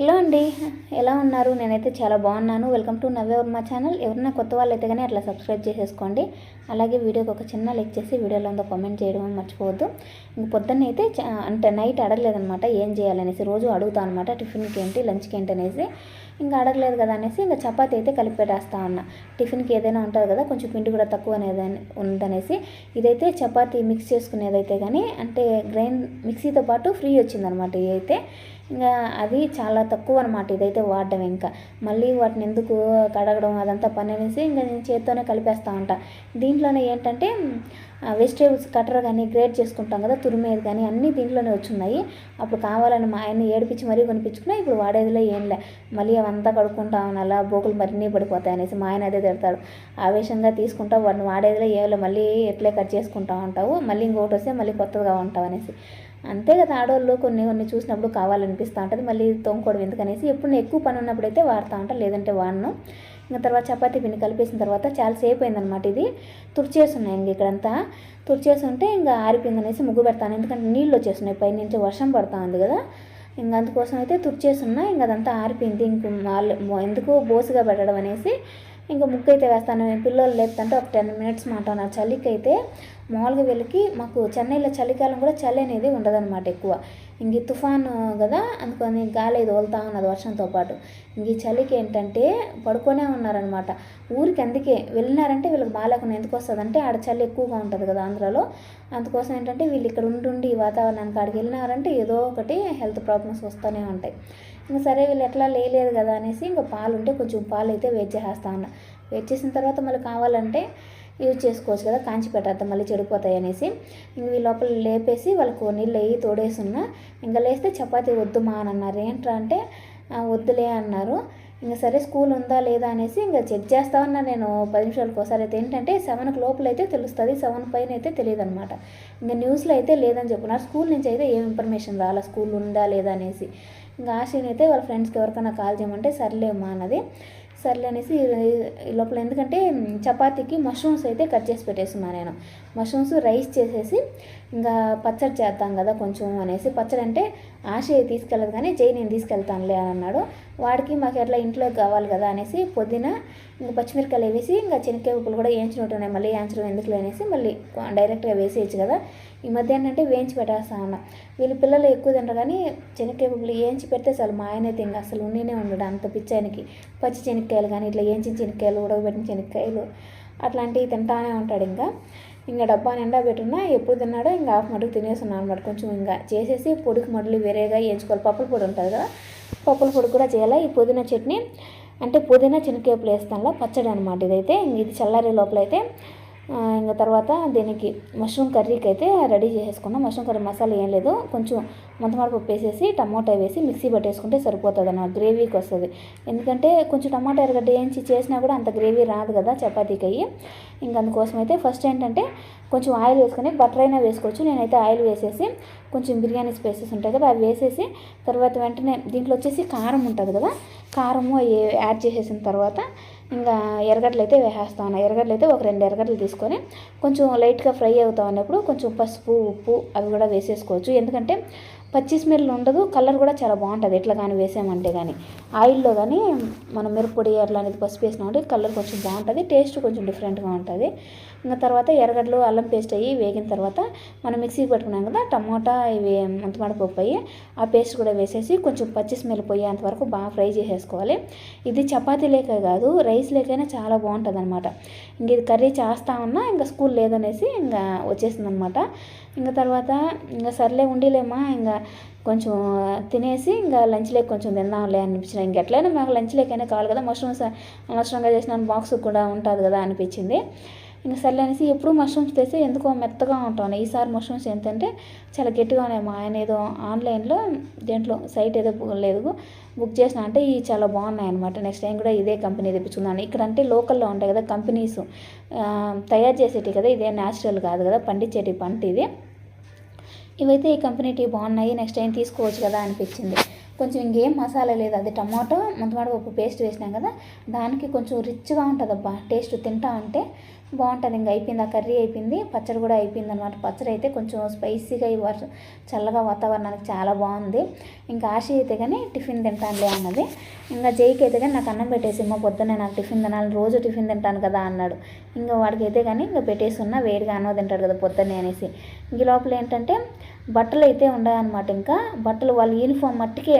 Hello అండి ఎలా ఉన్నారు? నేనైతే చాలా బాగున్నాను. వెల్కమ్ టు నవ్వే మా ఛానల్ ఎవరైనా కొత్త వాళ్ళు అయితే కానీ అట్లా సబ్స్క్రైబ్ చేసేసుకోండి. అలాగే వీడియోకి ఒక చిన్న లైక్ చేసి వీడియోలో అంతా కామెంట్ చేయడం మర్చిపోవద్దు. ఇంక పొద్దున్న అయితే అంటే నైట్ అడగలేదనమాట ఏం చేయాలనేసి. రోజు అడుగుతా అనమాట టిఫిన్కి ఏంటి లంచ్కి ఏంటి అనేసి. ఇంకా అడగలేదు కదా అనేసి ఇంకా చపాతి అయితే కలిపి పెట్టేస్తా ఉన్నా టిఫిన్కి ఏదైనా ఉంటుంది కదా కొంచెం పిండి కూడా తక్కువ అనేది ఉందనేసి. ఇదైతే చపాతి మిక్స్ చేసుకునేదైతే కానీ అంటే గ్రైండ్ మిక్సీతో పాటు ఫ్రీ వచ్చిందనమాట ఇది అయితే ఇంకా అది చాలా తక్కువ అనమాట ఇదైతే వాడడం ఇంకా. మళ్ళీ వాటిని ఎందుకు కడగడం అదంతా పని అనేసి ఇంకా నేను చేత్తోనే కలిపేస్తూ ఉంటా. దీంట్లోనే ఏంటంటే వెజిటేబుల్స్ కట్టర్ కానీ గ్రేట్ చేసుకుంటాం కదా తురిమేది కానీ అన్నీ దీంట్లోనే వచ్చున్నాయి అప్పుడు కావాలని మా ఆయన ఏడిపించి మరీ కొనిపించుకున్నా ఇప్పుడు వాడేదిలో ఏం లే. మళ్ళీ అవంతా కడుక్కుంటా అలా బోకులు మరిన్ని పడిపోతాయి అనేసి మా ఆయన అదే తిడతాడు. ఆవేశంగా తీసుకుంటా వాడిని వాడేదిలో ఏమో మళ్ళీ ఎట్లే కట్ చేసుకుంటా ఉంటావు మళ్ళీ ఇంకొకటి వస్తే మళ్ళీ కొత్తగా ఉంటావు అనేసి. అంతే కదా ఆడవాళ్ళు కొన్ని కొన్ని చూసినప్పుడు కావాలనిపిస్తూ ఉంటుంది. మళ్ళీ తోముకోవడం ఎందుకనేసి ఎప్పుడు ఎక్కువ పని ఉన్నప్పుడు అయితే వాడుతూ ఉంటాను లేదంటే వాడను. ఇంకా తర్వాత చపాతీ పిండి కలిపేసిన తర్వాత చాలా సేపు అయిందనమాట ఇది. తుడిచేస్తున్నాయి ఇంక ఇక్కడంతా. తుడిచేస్తుంటే ఇంకా ఆరిపోయింది అనేసి ముగ్గు పెడతాను. ఎందుకంటే నీళ్ళు వచ్చేస్తున్నాయి పై నుంచి వర్షం పడుతూ ఉంది కదా. ఇంకా అందుకోసం అయితే తుడిచేస్తున్నా ఇంకా అదంతా ఆరిపోయింది. ఇంక ఎందుకు బోసుగా పెట్టడం అనేసి ఇంకా ముగ్గు అయితే వేస్తాను. పిల్లలు లేపుతుంటే ఒక టెన్ మినిట్స్ మాట నా చలికైతే మామూలుగా వీళ్ళకి మాకు చెన్నైలో చలికాలం కూడా చలి అనేది ఉండదన్నమాట ఎక్కువ. ఇంక తుఫాను కదా అందుకని గాలి ఇది వదులుతా ఉన్నది వర్షంతో పాటు. ఇంక ఈ చలికి ఏంటంటే పడుకొనే ఉన్నారనమాట ఊరికి అందుకే వెళ్ళినారంటే వీళ్ళకి బాగాలేకుండా ఎందుకు వస్తుందంటే ఆడ చలి ఎక్కువగా ఉంటుంది కదా ఆంధ్రాలో. అందుకోసం ఏంటంటే వీళ్ళు ఇక్కడ ఉండి ఈ వాతావరణానికి ఆడికి వెళ్ళినారంటే ఏదో ఒకటి హెల్త్ ప్రాబ్లమ్స్ వస్తూనే ఉంటాయి. ఇంకా సరే వీళ్ళు ఎట్లా లేలేదు కదా అనేసి ఇంకా పాలు ఉంటే కొంచెం పాలు అయితే వేట్ చేసేస్తా ఉన్నా వేట్ చేసిన తర్వాత మళ్ళీ కావాలంటే యూజ్ చేసుకోవచ్చు కదా కాంచి పెట్టద్దాం మళ్ళీ చెడిపోతాయి అనేసి. ఇంక ఈ లోపల లేపేసి వాళ్ళకు నీళ్ళు అయ్యి తోడేసున్నా. ఇంకా లేస్తే చపాతీ వద్దు మా అని అన్నారు. ఏంట్రా అంటే వద్దులే అన్నారు. ఇంకా సరే స్కూల్ ఉందా లేదా అనేసి ఇంకా చెక్ చేస్తా ఉన్నా నేను పది నిమిషాలకు ఒకసారి. అయితే ఏంటంటే సెవెన్కి లోపల అయితే తెలుస్తుంది సెవెన్ పైన అయితే తెలియదు అనమాట ఇంకా న్యూస్లో అయితే లేదని చెప్పున్నారు స్కూల్ నుంచి అయితే ఏం ఇన్ఫర్మేషన్ రాలా? స్కూల్ ఉందా లేదా అనేసి. ఇంకా ఆశని అయితే వాళ్ళ ఫ్రెండ్స్కి ఎవరికైనా కాల్ చేయమంటే సర్లేమ్మా అన్నది. సర్లే అనేసి ఈ- లోపల ఎందుకంటే చపాతీకి మష్రూమ్స్ అయితే కట్ చేసి పెట్టేస్తున్నాను నేను. మష్రూమ్స్ రైస్ చేసేసి ఇంకా పచ్చడి చేద్దాం కదా కొంచెం అనేసి. పచ్చడి అంటే ఆశ తీసుకెళ్ళదు కానీ జై నేను తీసుకెళ్తానులే అని అన్నాడు. వాడికి మాకు ఎట్లా ఇంట్లో కావాలి కదా అనేసి పొద్దున ఇంకా పచ్చిమిరకాయలు వేసి ఇంకా శనక్కాయ ఉప్పులు కూడా వేయించినట్టు ఉన్నాయి మళ్ళీ వేయించడం ఎందుకు అనేసి మళ్ళీ డైరెక్ట్గా వేసేయచ్చు కదా. ఈ మధ్య ఏంటంటే వేయించి పెట్టేస్తా ఉన్నా. వీళ్ళు పిల్లలు ఎక్కువ తింటారు కానీ చెనక్కాయ ఉప్పులు వేయించి పెడితే అసలు మా ఆయన అయితే ఇంకా అసలు ఉండినే ఉండడు అంత పిచ్చానికి పచ్చి శనక్కాయలు కానీ ఇట్లా వేయించిన శనక్కాయలు ఉడకబెట్టిన శనక్కాయలు అట్లాంటివి తింటానే ఉంటాడు ఇంకా. ఇంకా డబ్బా నిండా పెట్టున్నా ఎప్పుడు తిన్నాడో ఇంకా హాఫ్ మటుకు తినేస్తున్నాను అనమాట కొంచెం ఇంకా. చేసేసి పొడికి మడులు వేరేగా వేయించుకోవాలి. పప్పుల పొడి ఉంటుంది కదా. పప్పుల పొడి కూడా చేయాలి? ఈ పుదీనా చట్నీ. అంటే పుదీనా శనక్కాయలు వేస్తాను పచ్చడి అనమాట ఇదైతే. ఇది చల్లారే లోపల అయితే ఇంకా తర్వాత దీనికి మష్రూమ్ కర్రీకి అయితే రెడీ చేసేసుకున్నాం. మష్రూమ్ కర్రీ మసాలా ఏం లేదు. కొంచెం మంతమాడ పప్పు వేసేసి టమోటా వేసి మిక్సీ పట్టేసుకుంటే సరిపోతుంది అన్నమాట గ్రేవీకి వస్తుంది. ఎందుకంటే కొంచెం టమాటా ఎరగడ్డ వేయించి చేసినా కూడా అంత గ్రేవీ రాదు కదా చపాతీకి అయ్యి ఇంక అందుకోసం అయితే ఫస్ట్ ఏంటంటే కొంచెం ఆయిల్ వేసుకొని బటర్ అయినా వేసుకోవచ్చు. నేనైతే ఆయిల్ వేసేసి కొంచెం బిర్యానీ స్పైసెస్ ఉంటాయి కదా అవి వేసేసి తర్వాత వెంటనే దీంట్లో వచ్చేసి కారం ఉంటుంది కదా కారము అవి యాడ్ చేసేసిన తర్వాత ఇంకా ఎర్రగడ్డలు అయితే వేసేస్తాను ఎర్రగడ్డలు అయితే ఒక రెండు ఎర్రగడ్డలు తీసుకొని కొంచెం లైట్గా ఫ్రై అవుతా ఉన్నప్పుడు కొంచెం పసుపు ఉప్పు అవి కూడా వేసేసుకోవచ్చు. ఎందుకంటే పచ్చి స్మెల్ ఉండదు కలర్ కూడా చాలా బాగుంటుంది. ఎట్లా కానీ వేసామంటే కానీ. ఆయిల్లో కానీ మనం మిరప్పొడి అట్లాంటిది పసుపు వేసినామంటే కలర్ కొంచెం బాగుంటుంది టేస్ట్ కొంచెం డిఫరెంట్గా ఉంటుంది. ఇంకా తర్వాత ఎర్రగడ్డలు అల్లం పేస్ట్ అయ్యి వేగిన తర్వాత మనం మిక్సీకి పెట్టుకున్నాం కదా టమోటా ఇవి మంతమాడ పప్పు అయ్యి ఆ పేస్ట్ కూడా వేసేసి కొంచెం పచ్చి స్మెల్ పోయేంత వరకు బాగా ఫ్రై చేసేసుకోవాలి. ఇది చపాతీ లేక కాదు రైస్ లేకైనా చాలా బాగుంటుంది అనమాట ఇంక ఇది కర్రీ చేస్తా ఉన్నా ఇంకా స్కూల్ లేదనేసి ఇంకా వచ్చేసింది అనమాట ఇంకా తర్వాత ఇంకా సర్లే ఉండిలేమా ఇంకా కొంచెం తినేసి ఇంకా లంచ్ లేక కొంచెం తిందాంలే అనిపించింది ఇంకెట్లయినా మాకు లంచ్ లేకైనా కావాలి కదా మష్రూమ్స్ అనవసరంగా చేసిన బాక్స్ కూడా ఉంటుంది కదా అనిపించింది. ఇంకా సర్లే అనేసి ఎప్పుడు మష్రూమ్స్ తెస్తే ఎందుకో మెత్తగా ఉంటాను. ఈసారి మష్రూమ్స్ ఏంటంటే చాలా గట్టిగా ఉన్నాయి. మా ఆయన ఏదో ఆన్లైన్లో దేంట్లో సైట్ ఏదో లేదు బుక్ చేసిన అంటే ఇవి చాలా బాగున్నాయి అనమాట నెక్స్ట్ టైం కూడా ఇదే కంపెనీ తెప్పించుకున్నాను ఇక్కడ అంటే లోకల్లో ఉంటాయి కదా కంపెనీస్. తయారు చేసేటివి కదా ఇదే న్యాచురల్ కాదు కదా పండించేటి పంట ఇది. ఇవైతే ఈ కంపెనీ టీ బాగున్నాయి. నెక్స్ట్ టైం తీసుకోవచ్చు కదా అనిపించింది. కొంచెం ఇంకేం మసాలా లేదు. అది టమాటో మంతమాడ పప్పు పేస్ట్ వేసినాం కదా దానికి కొంచెం రిచ్గా ఉంటుంది అబ్బా టేస్ట్ తింటా అంటే బాగుంటుంది. ఇంకా అయిపోయింది. ఆ కర్రీ అయిపోయింది. పచ్చడి కూడా అయిపోయింది అనమాట పచ్చడి అయితే కొంచెం స్పైసీగా ఈ వర్షం చల్లగా వాతావరణానికి చాలా బాగుంది. ఇంకా ఆశ అయితే కానీ టిఫిన్ తింటానులే అన్నది. ఇంకా జైకి అయితే కానీ నాకు అన్నం పెట్టేసి మా పొద్దున్నే నాకు టిఫిన్ తినాలి. రోజు టిఫిన్ తింటాను కదా అన్నాడు. ఇంకా వాడికి అయితే కానీ ఇంకా పెట్టేసి ఉన్నా వేడిగా అన్నం తింటాడు కదా పొద్దున్నే అనేసి. ఇంక లోపల ఏంటంటే బట్టలు అయితే ఉన్నాయన్నమాట ఇంకా. బట్టలు వాళ్ళ యూనిఫామ్ మట్టికే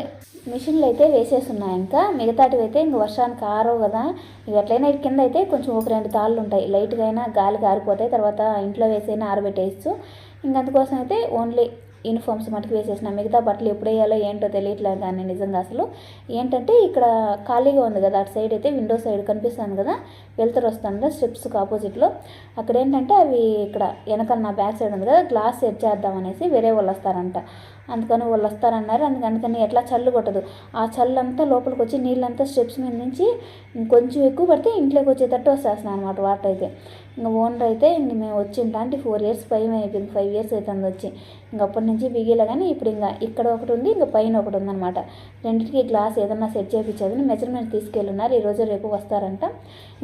మిషన్లు అయితే వేసేస్తున్నాయి ఇంకా. మిగతాటివి అయితే ఇంక వర్షానికి ఆరో కదా. ఇక ఎట్లయినా ఇటు కింద అయితే కొంచెం ఒక రెండు తాళ్ళు ఉంటాయి. లైట్గా అయినా గాలికి ఆరిపోతాయి తర్వాత ఇంట్లో వేసైనా ఆరబెట్టేయచ్చు. ఇంకందుకోసం అయితే ఓన్లీ యూనిఫామ్స్ మటుకు వేసేసిన. మిగతా బట్టలు ఎప్పుడు వేయాలో ఏంటో తెలియట్లేదు కానీ నిజంగా అసలు. ఏంటంటే ఇక్కడ ఖాళీగా ఉంది కదా అటు సైడ్ అయితే విండో సైడ్ కనిపిస్తుంది కదా వెళ్తారు వస్తుంది స్టెప్స్కి ఆపోజిట్లో. అక్కడ ఏంటంటే అవి ఇక్కడ వెనకాల నా బ్యాక్ సైడ్ ఉంది కదా గ్లాస్ సెట్ చేద్దాం అనేసి వేరే వాళ్ళు వస్తారంట. అందుకని వాళ్ళు వస్తారన్నారు. అందుకని అందుకని ఎట్లా చల్లు కొట్టదు. ఆ చల్లంతా లోపలికి వచ్చి నీళ్ళంతా స్టెప్స్ మీద నుంచి ఇంకొంచెం ఎక్కువ పడితే ఇంట్లోకి వచ్చేటట్టు వస్తేస్తున్నాయి అనమాట వాటర్ అయితే. ఇంకా ఓనర్ అయితే ఇంక మేము వచ్చింటాంటి ఫోర్ ఇయర్స్ పైన అయిపోయింది. ఫైవ్ ఇయర్స్ అవుతుంది వచ్చి. ఇంక అప్పటి నుంచి బిగేలా కానీ ఇప్పుడు ఇంకా ఇక్కడ ఒకటి ఉంది ఇంకా పైన ఒకటి ఉందన్నమాట రెండింటికి గ్లాస్ ఏదన్నా సెట్ చేయించదని మెజర్మెంట్ తీసుకెళ్ళున్నారు. ఈరోజు రేపు వస్తారంట.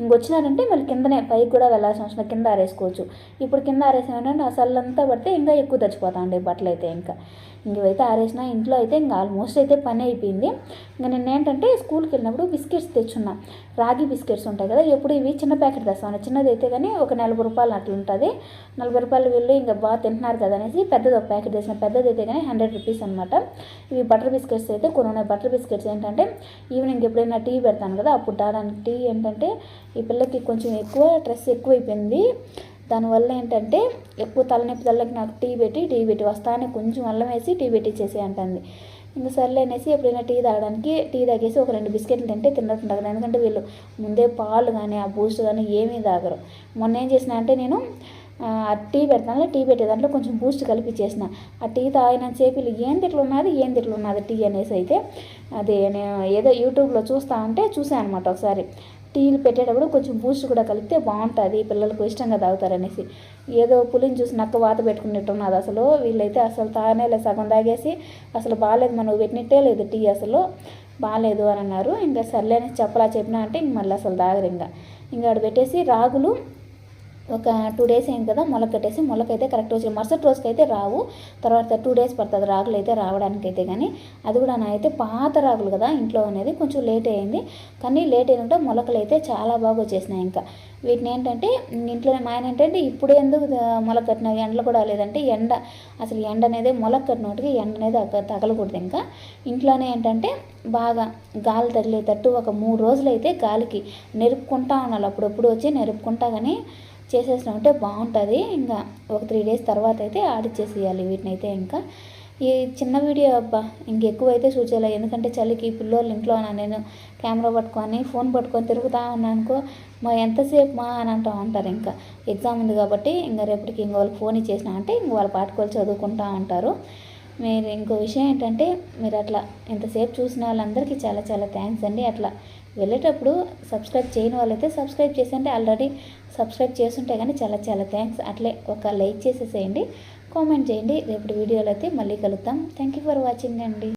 ఇంకొచ్చినారంటే మళ్ళీ కిందనే పైకి కూడా వెళ్ళాల్సిన అవసరం కింద ఆరేసుకోవచ్చు. ఇప్పుడు కింద ఆరేసామంటే ఆ సల్లంతా పడితే ఇంకా ఎక్కువ తెచ్చిపోతా ఉండే బట్టలు అయితే ఇంకా ఇంకవైతే ఆరేసిన ఇంట్లో అయితే ఇంకా ఆల్మోస్ట్ అయితే పని అయిపోయింది. ఇంకా నేను ఏంటంటే స్కూల్కి వెళ్ళినప్పుడు బిస్కెట్స్ తెచ్చున్నా. రాగి బిస్కెట్స్ ఉంటాయి కదా ఎప్పుడు ఇవి చిన్న ప్యాకెట్ తెస్తాను చిన్నది అయితే కానీ ఒక నలభై రూపాయలు అట్లా ఉంటుంది. నలభై రూపాయలు వెళ్ళి ఇంకా బాగా తింటున్నారు కదా అనేసి పెద్దది ఒక ప్యాకెట్ తెచ్చిన పెద్దది అయితే కానీ హండ్రెడ్ రూపీస్ అనమాట ఇవి బటర్ బిస్కెట్స్ అయితే కొన్ని ఉన్నాయి. బటర్ బిస్కెట్స్ ఏంటంటే ఈవినింగ్ ఎప్పుడైనా టీ పెడతాను కదా అప్పుడు తాగడానికి టీ ఏంటంటే ఈ పిల్లకి కొంచెం ఎక్కువ స్ట్రెస్ ఎక్కువైపోయింది. దానివల్ల ఏంటంటే ఎక్కువ తలనొప్పి తలకి నాకు టీ పెట్టి టీ పెట్టి వస్తానే కొంచెం అల్లం వేసి టీ పెట్టి ఇచ్చేసి అంటుంది. ఇంకా సర్లే అనేసి ఎప్పుడైనా టీ తాగడానికి టీ తాగేసి ఒక రెండు బిస్కెట్లు తింటే తిన్నట్టుంటారు ఎందుకంటే వీళ్ళు ముందే పాలు కానీ ఆ బూస్ట్ కానీ ఏమీ తాగరు. మొన్న ఏం చేసిన అంటే నేను ఆ టీ పెడతాను టీ పెట్టే దాంట్లో కొంచెం బూస్ట్ కలిపి చేసిన ఆ టీ తాగినంతసేపు వీళ్ళు ఏం తిట్లు ఉన్నది ఏం తిట్లు ఉన్నది టీ అనేసి అయితే అది నేను ఏదో యూట్యూబ్లో చూస్తా ఉంటే చూసాను అనమాట ఒకసారి. టీలు పెట్టేటప్పుడు కొంచెం బూస్ట్ కూడా కలిపితే బాగుంటుంది పిల్లలకు ఇష్టంగా తాగుతారనేసి. ఏదో పులిని చూసి నక్క వాత పెట్టుకున్నట్టున్నది అసలు. వీళ్ళైతే అసలు తాగనేలే సగం తాగేసి అసలు బాగాలేదు మనం పెట్టినట్టే లేదు టీ అసలు. బాగాలేదు అని అన్నారు. ఇంకా సర్లే అని చెప్పలా చెప్పినా అంటే ఇంక మళ్ళీ అసలు తాగరు ఇంకా. ఇంకా ఆడ పెట్టేసి రాగులు ఒక టూ డేస్ అయింది కదా మొలక కట్టేసి మొలక అయితే కరెక్ట్ వచ్చి మరుసటి రోజుకి అయితే రావు. తర్వాత టూ డేస్ పడుతుంది రాగులు అయితే రావడానికి అయితే కానీ అది కూడా నా అయితే పాత రాగులు కదా ఇంట్లో అనేది కొంచెం లేట్ అయింది. కానీ లేట్ అయినట్టు మొలకలు అయితే చాలా బాగా వచ్చేసినాయి ఇంకా. వీటిని ఏంటంటే ఇంట్లో మా ఆయన ఏంటంటే ఇప్పుడు ఎందుకు మొలకట్టిన ఎండలు కూడా లేదంటే ఎండ అసలు ఎండ అనేది మొలక ఎండ అనేది తగలకూడదు ఇంకా. ఇంట్లోనే ఏంటంటే బాగా గాలి తగిలేటట్టు ఒక మూడు రోజులు అయితే గాలికి నెరుపుకుంటా ఉండాలి. అప్పుడప్పుడు వచ్చి నెరుపుకుంటా కానీ చేసేసినామంటే బాగుంటుంది. ఇంకా ఒక త్రీ డేస్ తర్వాత అయితే ఆడిచ్చేసేయాలి వీటిని అయితే ఇంకా. ఈ చిన్న వీడియో అబ్బా ఇంకెక్కువైతే అయితే చూసేలా ఎందుకంటే చలికి పిల్లోళ్ళు ఇంట్లో నేను కెమెరా పట్టుకొని ఫోన్ పట్టుకొని తిరుగుతూ ఉన్నానుకో మా ఎంతసేపు మా అని అంటూ ఉంటారు ఇంకా. ఎగ్జామ్ ఉంది కాబట్టి ఇంకా రేపటికి ఇంక వాళ్ళు ఫోన్ ఇచ్చేసిన అంటే ఇంక వాళ్ళు పాటుకోవాలి చదువుకుంటూ ఉంటారు. మీరు ఇంకో విషయం ఏంటంటే మీరు అట్లా ఎంతసేపు చూసిన వాళ్ళందరికీ చాలా చాలా థ్యాంక్స్ అండి. అట్లా వెళ్ళేటప్పుడు సబ్స్క్రైబ్ చేయని వాళ్ళైతే సబ్స్క్రైబ్ చేసంటే ఆల్రెడీ సబ్స్క్రైబ్ చేస్తుంటే కానీ చాలా చాలా థ్యాంక్స్ అట్లే ఒక లైక్ చేసేసేయండి. కామెంట్ చేయండి. రేపటి వీడియోలో అయితే మళ్ళీ కలుద్దాం. థ్యాంక్ యూ ఫర్ వాచింగ్ అండి.